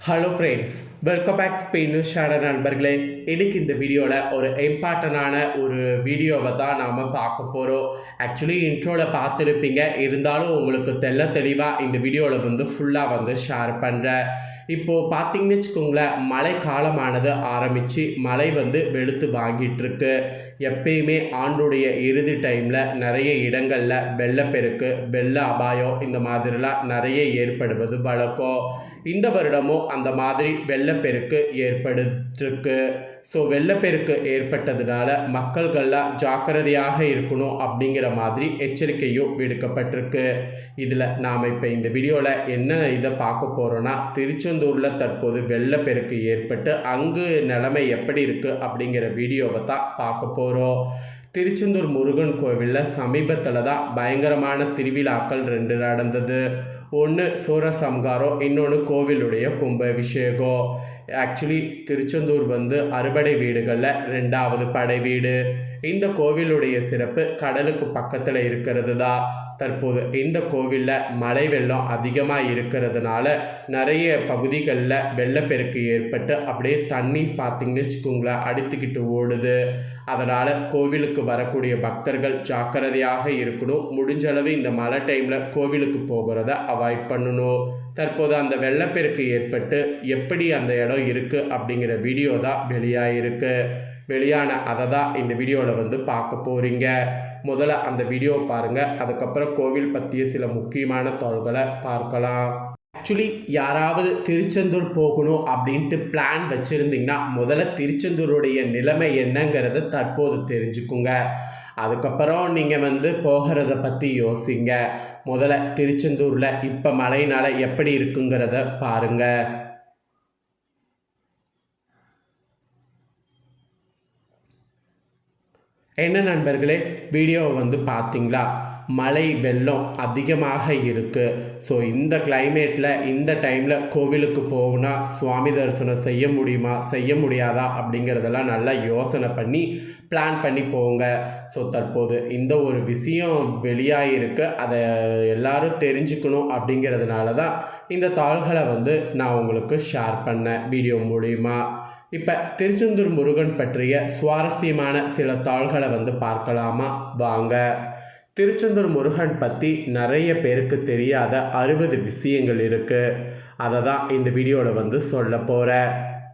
Hello friends welcome back Spain shader நண்பர்களே. இன்றைக்கி இந்த வீடியோவில் ஒரு இம்பார்ட்டண்டான ஒரு வீடியோவை தான் நாம் பார்க்க போகிறோம் ஆக்சுவலி இன்ட்ரோவில் பார்த்துருப்பீங்க. இருந்தாலும் உங்களுக்கு தெள்ள தெளிவாக இந்த வீடியோவில் வந்து ஃபுல்லாக வந்து ஷேர் பண்ணுறேன் இப்போது பார்த்தீங்கன்னு வச்சுக்கோங்களேன் மழை காலமானது ஆரம்பித்து மழை வந்து வெளுத்து வாங்கிட்டுருக்கு எப்பயுமே ஆண்டுடைய இறுதி டைமில் நிறைய இடங்களில் வெள்ளப்பெருக்கு வெள்ள அபாயம் இந்த மாதிரிலாம் நிறைய ஏற்படுவது வழக்கம். இந்த வருடமும் அந்த மாதிரி வெள்ளப்பெருக்கு ஏற்படுத்திருக்கு. ஸோ வெள்ளப்பெருக்கு ஏற்பட்டதுனால மக்கள்கள்லாம் ஜாக்கிரதையாக இருக்கணும் அப்படிங்கிற மாதிரி எச்சரிக்கையும் விடுக்கப்பட்டிருக்கு. இதில் நாம் இப்போ இந்த வீடியோவில் என்ன இதை பார்க்க போகிறோன்னா திருச்செந்தூரில் தற்போது வெள்ளப்பெருக்கு ஏற்பட்டு அங்கு நிலைமை எப்படி இருக்குது அப்படிங்கிற வீடியோவை தான் பார்க்க போகிறோம் திருச்செந்தூர் முருகன் கோவிலில் சமீபத்தில் தான் பயங்கரமான திருவிழாக்கள் ரெண்டு நடந்தது. ஒன்று சூரசம்காரம் இன்னொன்று கோவிலுடைய கும்பாபிஷேகம். ஆக்சுவலி திருச்செந்தூர் வந்து அறுபடை வீடுகளில் ரெண்டாவது படை வீடு. இந்த கோவிலுடைய சிறப்பு கடலுக்கு பக்கத்தில் இருக்கிறது தான் தற்போது இந்த கோவிலில் மழை வெள்ளம் அதிகமாக இருக்கிறதுனால நிறைய பகுதிகளில் வெள்ளப்பெருக்கு ஏற்பட்டு அப்படியே தண்ணி பார்த்திங்கன்னு வச்சுக்கோங்களேன் அடித்துக்கிட்டு ஓடுது. அதனால் கோவிலுக்கு வரக்கூடிய பக்தர்கள் ஜாக்கிரதையாக இருக்கணும். முடிஞ்சளவு இந்த மழை டைமில் கோவிலுக்கு போகிறத அவாய்ட் பண்ணணும். தற்போது அந்த வெள்ளப்பெருக்கு ஏற்பட்டு எப்படி அந்த இடம் இருக்குது அப்படிங்கிற வீடியோ தான் வெளியாகிருக்கு வெளியான அதை தான் இந்த வீடியோவில் வந்து பார்க்க போகிறீங்க முதல்ல அந்த வீடியோ பாருங்கள் அதுக்கப்புறம் கோவில் பற்றிய சில முக்கியமான தகவல்களை பார்க்கலாம். ஆக்சுவலி யாராவது திருச்செந்தூர் போகணும் அப்படின்ட்டு பிளான் வச்சுருந்தீங்கன்னா முதல்ல திருச்செந்தூருடைய நிலைமை என்னங்கிறத தற்போது தெரிஞ்சுக்குங்க. அதுக்கப்புறம் நீங்கள் வந்து போகிறத பற்றி யோசிங்க. முதல்ல திருச்செந்தூரில் இப்போ மழையினால் எப்படி இருக்குங்கிறத பாருங்கள் என்ன நண்பர்களே வீடியோவை வந்து பார்த்தீங்களா? மழை வெள்ளம் அதிகமாக இருக்குது ஸோ இந்த கிளைமேட்டில் இந்த டைமில் கோவிலுக்கு போகுனா சுவாமி தரிசனம் செய்ய முடியுமா? செய்ய முடியாதா? அப்படிங்கிறதெல்லாம் நல்லா யோசனை பண்ணி பிளான் பண்ணி போங்க. ஸோ தற்போது இந்த ஒரு விஷயம் வெளியாகிருக்கு அதை எல்லாரும் தெரிஞ்சுக்கணும் அப்படிங்கிறதுனால தான் இந்த தாள்களை வந்து நான் உங்களுக்கு ஷேர் பண்ணேன். வீடியோ மூலிமா இப்போ திருச்செந்தூர் முருகன் பற்றிய சுவாரஸ்யமான சில தாள்களை வந்து பார்க்கலாமா? வாங்க. திருச்செந்தூர் முருகன் பற்றி நிறைய பேருக்கு தெரியாத அறுபது விஷயங்கள் இருக்குது அதை தான் இந்த வீடியோவில் வந்து சொல்ல போகிறேன்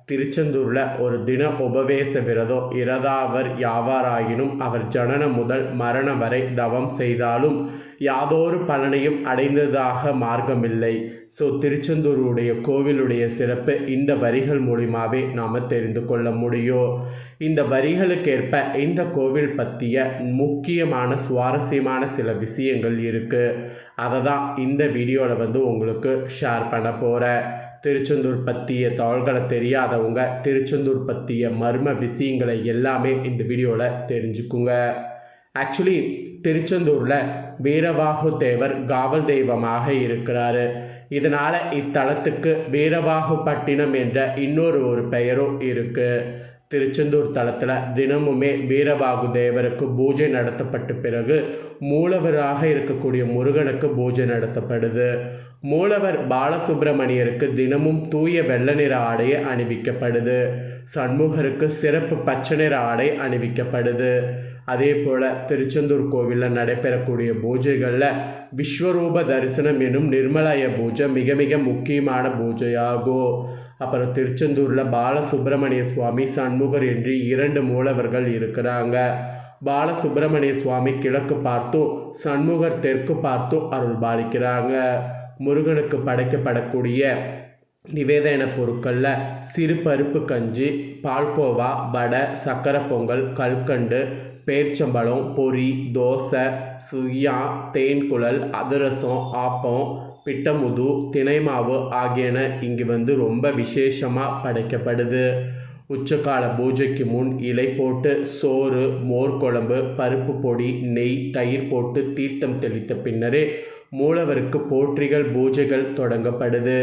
திருச்செந்தூரில் ஒரு தின உபவேச விரதம் இரதாவர் யாவாராயினும் அவர் ஜனனம் முதல் மரணம் வரை தவம் செய்தாலும் யாதொரு பலனையும் அடைந்ததாக மார்க்கமில்லை. ஸோ திருச்செந்தூருடைய கோவிலுடைய சிறப்பு இந்த வரிகள் மூலியமாகவே நாம் தெரிந்து கொள்ள முடியும். இந்த வரிகளுக்கேற்ப இந்த கோவில் பற்றிய முக்கியமான சுவாரஸ்யமான சில விஷயங்கள் இருக்குது அதை தான் இந்த வீடியோவில் வந்து உங்களுக்கு ஷேர் பண்ண போகிறேன் திருச்செந்தூர் பற்றிய தாள்களை தெரியாதவங்க திருச்செந்தூர் பற்றிய மர்ம விஷயங்களை எல்லாமே இந்த வீடியோவில் தெரிஞ்சுக்குங்க. ஆக்சுவலி திருச்செந்தூரில் வீரவாகு தேவர் காவல் தெய்வமாக இருக்கிறாரு. இதனால் இத்தலத்துக்கு வீரவாகு பட்டினம் என்ற இன்னொரு ஒரு பெயரும் இருக்குது திருச்செந்தூர் தலத்தில் தினமுமே வீரபாகு தேவருக்கு பூஜை நடத்தப்பட்ட பிறகு மூலவராக இருக்கக்கூடிய முருகனுக்கு பூஜை நடத்தப்படுது. மூலவர் பாலசுப்பிரமணியருக்கு தினமும் தூய வெள்ள நிற ஆடை அணிவிக்கப்படுது. சண்முகருக்கு சிறப்பு பச்சை நிற ஆடை அணிவிக்கப்படுது. அதே போல் திருச்செந்தூர் கோவிலில் நடைபெறக்கூடிய பூஜைகளில் விஸ்வரூப தரிசனம் எனும் நிர்மலய பூஜை மிக மிக முக்கியமான பூஜையாகும். அப்புறம் திருச்செந்தூரில் பாலசுப்பிரமணிய சுவாமி சண்முகர் என்று இரண்டு மூலவர்கள் இருக்கிறாங்க. பாலசுப்பிரமணிய சுவாமி கிழக்கு பார்த்தும் சண்முகர் தெற்கு பார்த்தும் அருள் பாலிக்கிறாங்க. முருகனுக்கு படைக்கப்படக்கூடிய நிவேதன பொருட்களில் சிறு பருப்பு கஞ்சி பால்கோவா வடை சக்கரை பொங்கல் கல்கண்டு பேர்ச்சம்பழம் பொரி தோசை சுயா தேன்குழல் அதிரசம் ஆப்பம் பிட்டமுது தினைமாவு ஆகியன இங்கு வந்து ரொம்ப விசேஷமாக படைக்கப்படுது. உச்சக்கால பூஜைக்கு முன் இலை போட்டு சோறு மோர் குழம்பு பருப்பு பொடி நெய் தயிர் போட்டு தீர்த்தம் தெளித்த பின்னரே மூலவருக்கு போற்றிகள் பூஜைகள் தொடங்கப்படுது.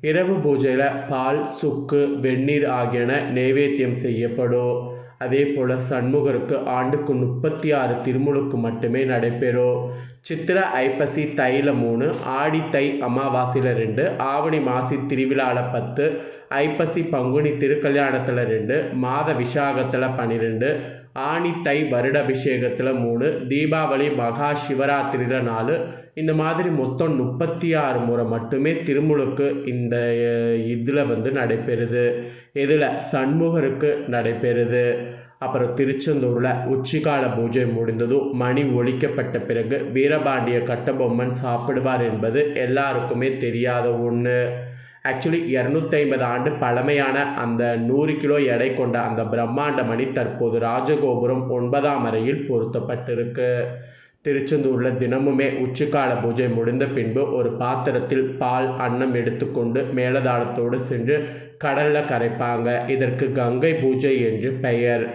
இரவு பூஜையில் பால் சுக்கு வெந்நீர் ஆகியன நைவேத்தியம் செய்யப்படும். அதே போல் சண்முகருக்கு ஆண்டுக்கு முப்பத்தி ஆறு திருமுழுக்கு மட்டுமே நடைபெறும் சித்திர ஐப்பசி தையில் மூணு ஆடி தை அமாவாசையில் ரெண்டு ஆவணி மாசி திருவிழாவில் பத்து ஐப்பசி பங்குனி திருக்கல்யாணத்தில் ரெண்டு மாத விஷாகத்தில் பன்னிரெண்டு ஆணித்தை வருட வருடாபிஷேகத்தில் மூணு தீபாவளி மகா சிவராத்திரியில் நாலு. இந்த மாதிரி மொத்தம் முப்பத்தி ஆறு முறை மட்டுமே திருமுழுக்கு இந்த இதில் வந்து நடைபெறுது. இதில் சண்முகருக்கு நடைபெறுது. அப்புறம் திருச்செந்தூரில் உச்சிகால பூஜை முடிந்ததும் மணி ஒழிக்கப்பட்ட பிறகு வீரபாண்டிய கட்டபொம்மன் சாப்பிடுவார் என்பது எல்லாருக்குமே தெரியாத ஒன்று ஆக்சுவலி இரநூத்தி ஐம்பது ஆண்டு பழமையான அந்த நூறு கிலோ எடை கொண்ட அந்த பிரம்மாண்ட மணி தற்போது ராஜகோபுரம் ஒன்பதாம் அறையில் பொருத்தப்பட்டிருக்கு. திருச்செந்தூரில் தினமுமே உச்சிக்கால பூஜை முடிந்த பின்பு ஒரு பாத்திரத்தில் பால் அன்னம் எடுத்துக்கொண்டு மேலதாளத்தோடு சென்று கடலில் கரைப்பாங்க. இதற்கு கங்கை பூஜை என்று பெயர்.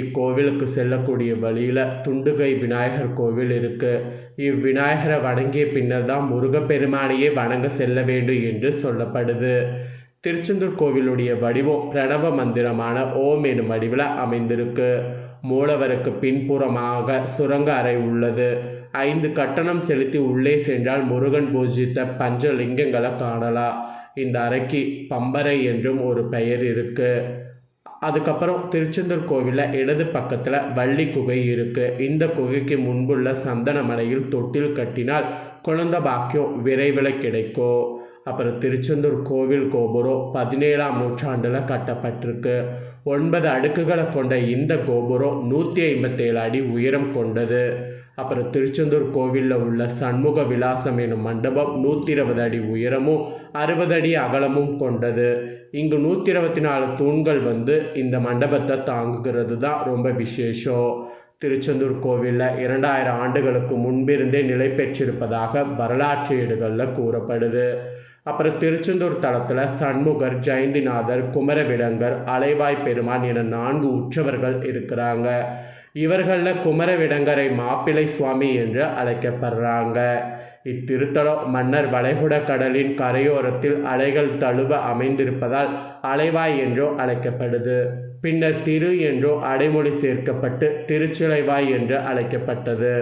இக்கோவிலுக்கு செல்லக்கூடிய வழியில் துண்டுகை விநாயகர் கோவில் இருக்குது இவ்விநாயகரை வணங்கிய பின்னர் தான் முருகப்பெருமானையே வணங்க செல்ல வேண்டும் என்று சொல்லப்படுது. திருச்செந்தூர் கோவிலுடைய வடிவம் பிரணவ மந்திரமான ஓம் எனும் வடிவில் அமைந்திருக்கு. மூலவருக்கு பின்புறமாக சுரங்க அறை உள்ளது. ஐந்து கட்டணம் செலுத்தி உள்ளே சென்றால் முருகன் பூஜித்த பஞ்சலிங்கங்களை காணலாம். இந்த அறைக்கு பம்பரை என்றும் ஒரு பெயர் இருக்குது அதுக்கப்புறம் திருச்செந்தூர் கோவிலில் இடது பக்கத்தில் வள்ளி குகை இருக்குது இந்த குகைக்கு முன்புள்ள சந்தனமலையில் தொட்டில் கட்டினால் குழந்த பாக்கியம் விரைவில் கிடைக்கும். அப்புறம் திருச்செந்தூர் கோவில் கோபுரம் பதினேழாம் நூற்றாண்டில் கட்டப்பட்டிருக்கு. ஒன்பது அடுக்குகளை கொண்ட இந்த கோபுரம் நூற்றி ஐம்பத்தேழு அடி உயரம் கொண்டது. அப்புறம் திருச்செந்தூர் கோவிலில் உள்ள சண்முக விலாசம் எனும் மண்டபம் நூற்றி இருபது அடி உயரமும் அறுபது அடி அகலமும் கொண்டது. இங்கு நூற்றி இருபத்தி நாலு தூண்கள் வந்து இந்த மண்டபத்தை தாங்குகிறது தான் ரொம்ப விசேஷம். திருச்செந்தூர் கோவிலில் இரண்டாயிரம் ஆண்டுகளுக்கு முன்பிருந்தே நிலை பெற்றிருப்பதாக வரலாற்று ஏடுகளில் கூறப்படுது. அப்புறம் திருச்செந்தூர் தளத்தில் சண்முகர் ஜெயந்திநாதர் குமரவிடங்கர் அலைவாய் பெருமான் என நான்கு உற்சவர்கள் இருக்கிறாங்க. இவர்களில் குமரவிடங்கரை மாப்பிள்ளை சுவாமி என்று அழைக்கப்படுறாங்க. இத்திருத்தலம் மன்னர் வளைகுட கடலின் கரையோரத்தில் அலைகள் தழுவ அமைந்திருப்பதால் அலைவாய் என்றோ அழைக்கப்படுது. பின்னர் திரு என்றோ அடைமொழி சேர்க்கப்பட்டு திருச்சிலைவாய் என்று அழைக்கப்பட்டது.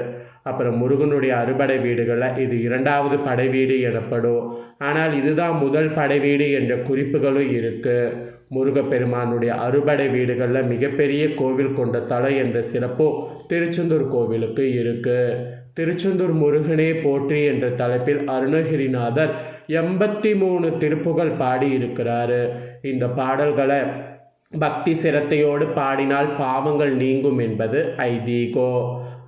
அப்புறம் முருகனுடைய அறுபடை வீடுகளில் இது இரண்டாவது படை வீடு எனப்படும். ஆனால் இதுதான் முதல் படை வீடு என்ற குறிப்புகளும் இருக்குது முருகப்பெருமானுடைய அறுபடை வீடுகளில் மிகப்பெரிய கோவில் கொண்ட தலை என்ற சிறப்பும் திருச்செந்தூர் கோவிலுக்கு இருக்குது திருச்செந்தூர் முருகனே போற்றி என்ற தலைப்பில் அருணகிரிநாதர் எண்பத்தி மூணு திருப்புகள் பாடியிருக்கிறாரு இந்த பாடல்களை பக்தி சிரத்தையோடு பாடினால் பாவங்கள் நீங்கும் என்பது ஐதீகோ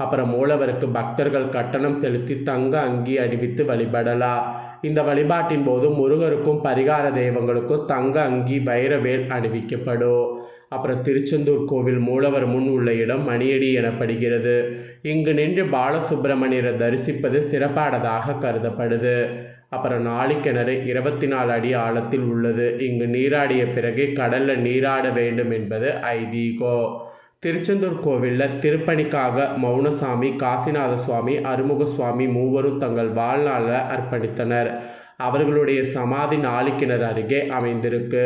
அப்புறம் மூலவருக்கு பக்தர்கள் கட்டணம் செலுத்தி தங்க அங்கி அணிவித்து வழிபடலாம் இந்த வழிபாட்டின் போது முருகருக்கும் பரிகார தெய்வங்களுக்கும் தங்க அங்கி வைரவேல் அணிவிக்கப்படும் அப்புறம் திருச்செந்தூர் கோவில் மூலவர் முன் உள்ள இடம் மணியடி எனப்படுகிறது. இங்கு நின்று பாலசுப்பிரமணியரை தரிசிப்பது சிறப்பானதாக கருதப்படுது. அப்புறம் நாளிக்கிணறு இருபத்தி நாலு அடி ஆழத்தில் உள்ளது. இங்கு நீராடிய பிறகு கடலில் நீராட வேண்டும் என்பது ஐதீகோ. திருச்செந்தூர் கோவிலில் திருப்பணிக்காக மௌனசாமி காசிநாத சுவாமி அறுமுக சுவாமி மூவரும் தங்கள் வாழ்நாளில் அர்ப்பணித்தனர். அவர்களுடைய சமாதி நாளிக்கிணறு அருகே அமைந்திருக்கு.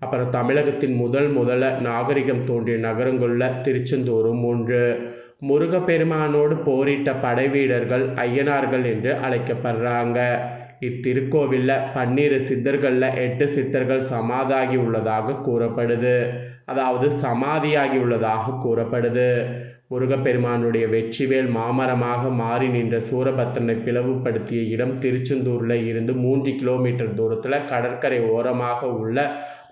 அப்புறம் தமிழகத்தின் முதல் முதல நாகரிகம் தோன்றிய நகரங்களில் திருச்செந்தூரும் ஒன்று. முருகப்பெருமானோடு போரிட்ட படை வீரர்கள் ஐயனார்கள் என்று அழைக்கப்படுறாங்க. இத்திருக்கோவிலில் பன்னிரு சித்தர்களில் எட்டு சித்தர்கள் சமாதாகி உள்ளதாக கூறப்படுது. அதாவது சமாதியாகி உள்ளதாக கூறப்படுது. முருகப்பெருமானுடைய வெற்றிவேல் மாமரமாக மாறி நின்ற சூரபத்ரனை பிளவுபடுத்திய இடம் திருச்செந்தூரில் இருந்து மூன்று கிலோமீட்டர் தூரத்தில் கடற்கரை ஓரமாக உள்ள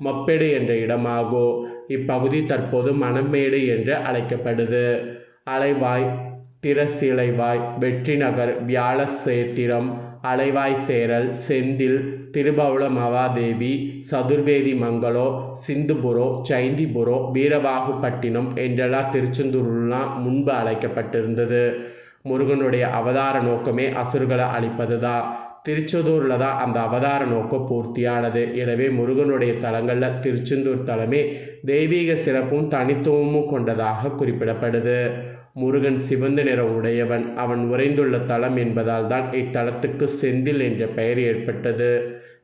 மப்பேடு என்ற இடமாகும். இப்பகுதி தற்போது மணமேடு என்று அழைக்கப்படுது. அலைவாய் திரசிலைவாய் வெற்றிநகர் வியாழசேத்திரம் அலைவாய் சேரல் செந்தில் திருபவுள மகாதேவி சதுர்வேதி மங்களோ சிந்துபுரோ ஜெயந்திபுரோ வீரபாகுப்பட்டினம் என்றெல்லாம் திருச்செந்தூர்லாம் முன்பு அழைக்கப்பட்டிருந்தது. முருகனுடைய அவதார நோக்கமே அசுர்களை அழிப்பது தான் திருச்செந்தூரில் தான் அந்த அவதார நோக்கம் பூர்த்தியானது. எனவே முருகனுடைய தலங்களில் திருச்செந்தூர் தலமே தெய்வீக சிறப்பும் தனித்துவமும் கொண்டதாக குறிப்பிடப்படுது. முருகன் சிவந்த நிற உடையவன். அவன் உறைந்துள்ள தலம் என்பதால் தான் இத்தலத்துக்கு செந்தில் என்ற பெயர் ஏற்பட்டது.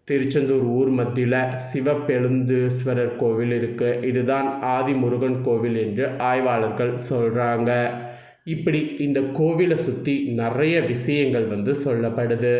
திருச்செந்தூர் ஊர் மத்தியில் சிவப்பெழுந்தீஸ்வரர் கோவில் இருக்கு. இதுதான் ஆதி முருகன் கோவில் என்று ஆய்வாளர்கள் சொல்கிறாங்க இப்படி இந்த கோவிலை சுற்றி நிறைய விஷயங்கள் வந்து சொல்லப்படுது.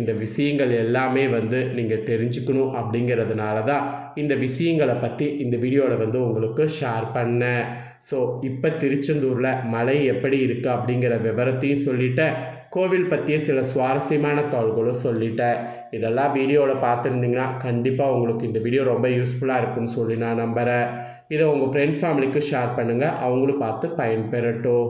இந்த விஷயங்கள் எல்லாமே வந்து நீங்கள் தெரிஞ்சுக்கணும் அப்படிங்கிறதுனால தான் இந்த விஷயங்களை பற்றி இந்த வீடியோவில் வந்து உங்களுக்கு ஷேர் பண்ணேன். ஸோ இப்போ திருச்செந்தூரில் மழை எப்படி இருக்குது அப்படிங்கிற விவரத்தையும் சொல்லிட்டேன். கோவில் பற்றிய சில சுவாரஸ்யமான தகவல்களும் சொல்லிட்டேன். இதெல்லாம் வீடியோவில் பார்த்துருந்தீங்கன்னா கண்டிப்பாக உங்களுக்கு இந்த வீடியோ ரொம்ப யூஸ்ஃபுல்லாக இருக்குன்னு சொல்லி நான் நம்புகிறேன் இதை உங்கள் ஃப்ரெண்ட்ஸ் ஃபேமிலிக்கு ஷேர் பண்ணுங்கள் அவங்களும் பார்த்து பயன்பெறட்டும்.